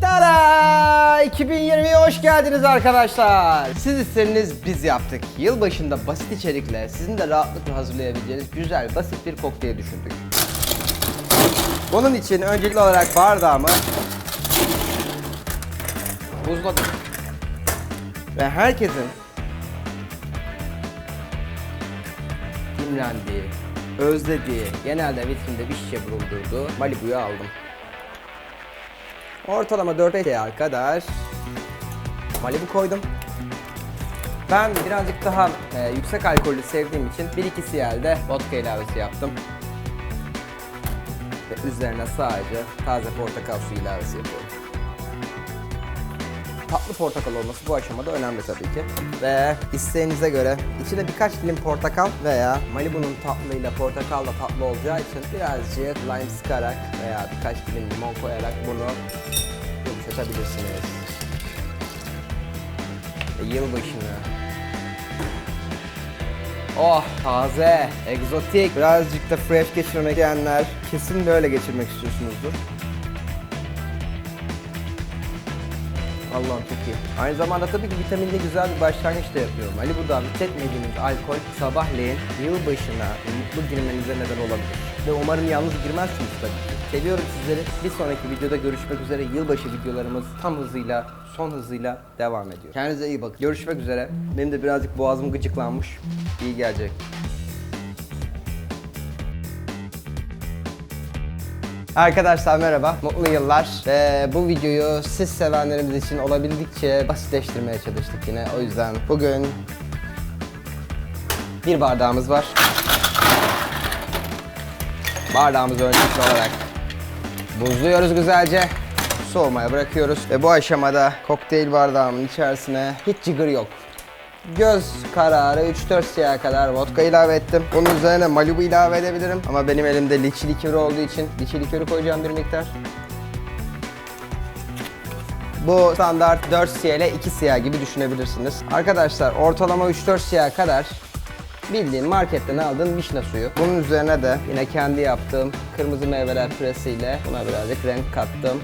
Tada! 2020'ye hoş geldiniz arkadaşlar. Siz istediniz biz yaptık. Yılbaşında basit içerikle sizin de rahatlıkla hazırlayabileceğiniz güzel basit bir kokteyl düşündük. Bunun için öncelikli olarak bardağımı buzladım. Ve herkesin imrendiği, özlediği, genelde vitrinde bir şişe bulundurduğu Malibu'yu aldım. Ortalama 4 TL'ye kadar Malibu koydum. Ben birazcık daha e, yüksek alkollü sevdiğim için 1-2 CL'de vodka ilavesi yaptım. Ve üzerine sadece taze portakal suyu ilavesi yapıyorum. Tatlı portakal olması bu aşamada önemli tabii ki. Ve isteğinize göre içine birkaç dilim portakal veya Malibu'nun tatlıyla portakal da tatlı olacağı için birazcık lime sıkarak veya birkaç dilim limon koyarak bunu yumuşatabilirsiniz. Yılbaşını Oh taze, egzotik, birazcık da fresh geçirmek isteyenler kesin böyle geçirmek istiyorsunuzdur. Allah'ım çok iyi. Aynı zamanda tabii ki vitaminli güzel bir başlangıç da yapıyorum. Ali buradan tüketmediğiniz alkol sabahleyin yılbaşına mutlu girmenize neden olabilir. Ve umarım yalnız girmezsiniz tabii ki. Seviyorum sizleri. Bir sonraki videoda görüşmek üzere. Yılbaşı videolarımız tam hızıyla, son hızıyla devam ediyor. Kendinize iyi bakın. Görüşmek üzere. Benim de birazcık boğazım gıcıklanmış. İyi gelecek. Arkadaşlar merhaba, mutlu yıllar. Ve bu videoyu siz sevenlerimiz için olabildikçe basitleştirmeye çalıştık yine. O yüzden bugün bir bardağımız var. Bardağımızı öncelikli olarak buzluyoruz güzelce. Soğumaya bırakıyoruz. Ve bu aşamada kokteyl bardağımın içerisine hiç cıgır yok. Göz kararı 3-4 siyah kadar vodka ilave ettim. Bunun üzerine Malibu ilave edebilirim. Ama benim elimde liçi likörü olduğu için liçi likörü koyacağım bir miktar. Bu standart 4 siyah ile 2 siyah gibi düşünebilirsiniz. Arkadaşlar ortalama 3-4 siyah kadar bildiğin marketten aldığım vişne suyu. Bunun üzerine de yine kendi yaptığım kırmızı meyveler püresiyle buna birazcık renk kattım.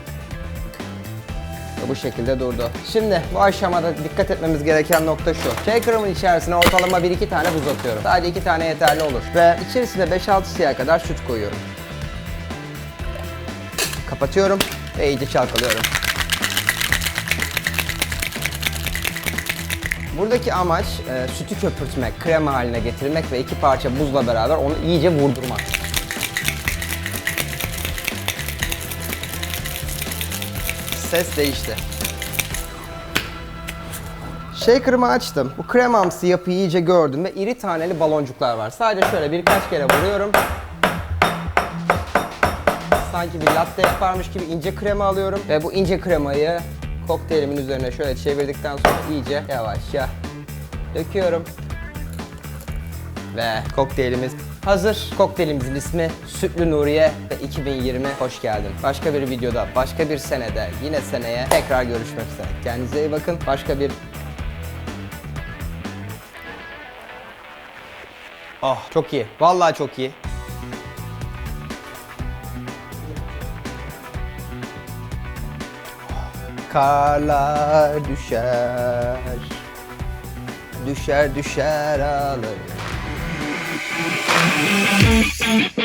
Bu şekilde durdu. Şimdi bu aşamada dikkat etmemiz gereken nokta şu. Shaker'ımın içerisine ortalama 1-2 tane buz atıyorum. Sadece 2 tane yeterli olur. Ve içerisine 5-6 siyah kadar süt koyuyorum. Kapatıyorum ve iyice çalkalıyorum. Buradaki amaç e, sütü köpürtmek, krema haline getirmek ve iki parça buzla beraber onu iyice vurdurmak. Ses değişti. Shaker'ımı açtım. Bu kremamsı yapıyı iyice gördüm ve iri taneli baloncuklar var. Sadece şöyle birkaç kere vuruyorum. Sanki bir latte yaparmış gibi ince krema alıyorum ve bu ince kremayı kokteylimin üzerine şöyle çevirdikten sonra iyice yavaşça döküyorum. Ve kokteylimiz hazır. Kokteylimizin ismi Sütlü Nuriye ve 2020 hoş geldin. Başka bir videoda, başka bir senede, yine seneye tekrar görüşmek üzere. Kendinize iyi bakın. Başka bir Oh çok iyi. Vallahi çok iyi. Karlar düşer. Düşer düşer alır. Thank you.